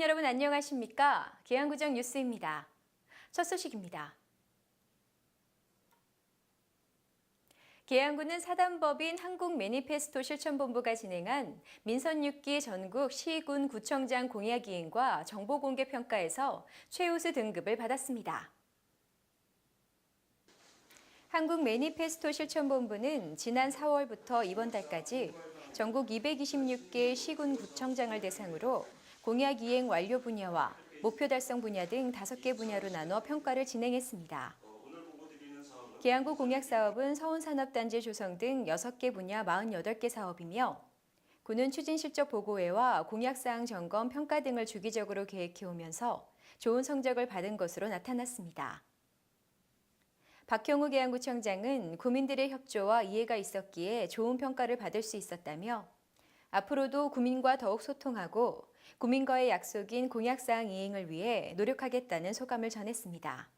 여러분 안녕하십니까? 계양구정 뉴스입니다. 첫 소식입니다. 계양구는 사단법인 한국 매니페스토 실천본부가 진행한 민선 6기 전국 시군 구청장 공약이행과 정보공개 평가에서 최우수 등급을 받았습니다. 한국 매니페스토 실천본부는 지난 4월부터 이번 달까지 전국 226개 시군 구청장을 대상으로 공약 이행 완료 분야와 목표 달성 분야 등 5개 분야로 나눠 평가를 진행했습니다. 계양구 공약 사업은 서운산업단지 조성 등 6개 분야 48개 사업이며 구는 추진 실적 보고회와 공약 사항 점검 평가 등을 주기적으로 계획해 오면서 좋은 성적을 받은 것으로 나타났습니다. 박형우 계양구청장은 구민들의 협조와 이해가 있었기에 좋은 평가를 받을 수 있었다며 앞으로도 구민과 더욱 소통하고 구민과의 약속인 공약사항 이행을 위해 노력하겠다는 소감을 전했습니다.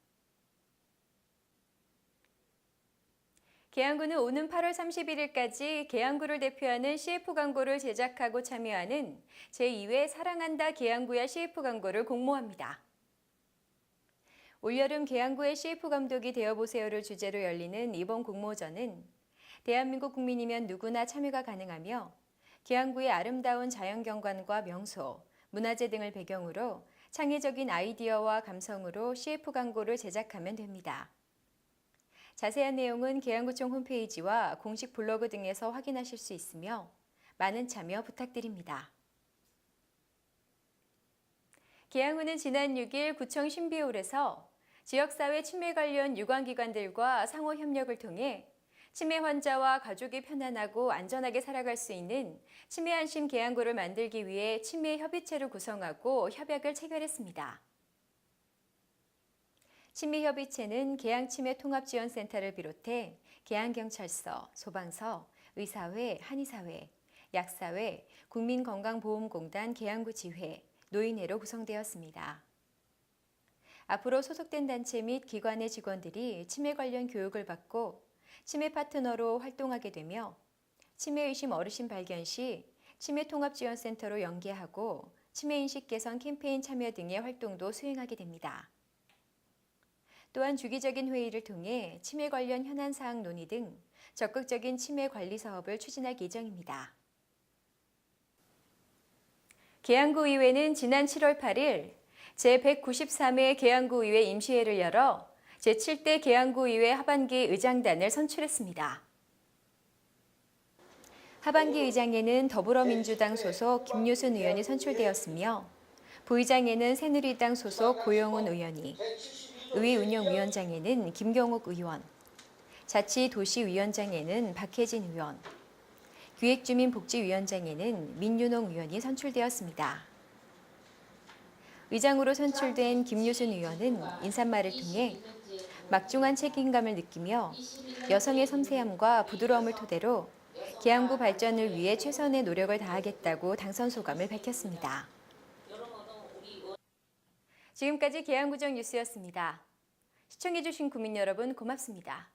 계양구는 오는 8월 31일까지 계양구를 대표하는 CF 광고를 제작하고 참여하는 제2회 사랑한다 계양구야 CF 광고를 공모합니다. 올여름 계양구의 CF 감독이 되어보세요를 주제로 열리는 이번 공모전은 대한민국 국민이면 누구나 참여가 가능하며 계양구의 아름다운 자연경관과 명소, 문화재 등을 배경으로 창의적인 아이디어와 감성으로 CF 광고를 제작하면 됩니다. 자세한 내용은 계양구청 홈페이지와 공식 블로그 등에서 확인하실 수 있으며 많은 참여 부탁드립니다. 계양구는 지난 6일 구청 신비홀에서 지역사회 치매 관련 유관기관들과 상호 협력을 통해 치매 환자와 가족이 편안하고 안전하게 살아갈 수 있는 치매 안심 계양구를 만들기 위해 치매 협의체를 구성하고 협약을 체결했습니다. 치매 협의체는 계양치매 통합지원센터를 비롯해 계양경찰서, 소방서, 의사회, 한의사회, 약사회, 국민건강보험공단 계양구 지회, 노인회로 구성되었습니다. 앞으로 소속된 단체 및 기관의 직원들이 치매 관련 교육을 받고 치매 파트너로 활동하게 되며 치매 의심 어르신 발견 시 치매 통합 지원 센터로 연계하고 치매 인식 개선 캠페인 참여 등의 활동도 수행하게 됩니다. 또한 주기적인 회의를 통해 치매 관련 현안 사항 논의 등 적극적인 치매 관리 사업을 추진할 예정입니다. 계양구 의회는 지난 7월 8일 제193회 계양구 의회 임시회를 열어 제7대 계양구 의회 하반기 의장단을 선출했습니다. 하반기 의장에는 더불어민주당 소속 김유순 의원이 선출되었으며 부의장에는 새누리당 소속 고영훈 의원이 의회 운영위원장에는 김경욱 의원, 자치도시위원장에는 박혜진 의원, 기획주민복지위원장에는 민윤홍 의원이 선출되었습니다. 의장으로 선출된 김유순 의원은 인사말을 통해 막중한 책임감을 느끼며 여성의 섬세함과 부드러움을 토대로 계양구 발전을 위해 최선의 노력을 다하겠다고 당선 소감을 밝혔습니다. 지금까지 계양구정 뉴스였습니다. 시청해주신 국민 여러분 고맙습니다.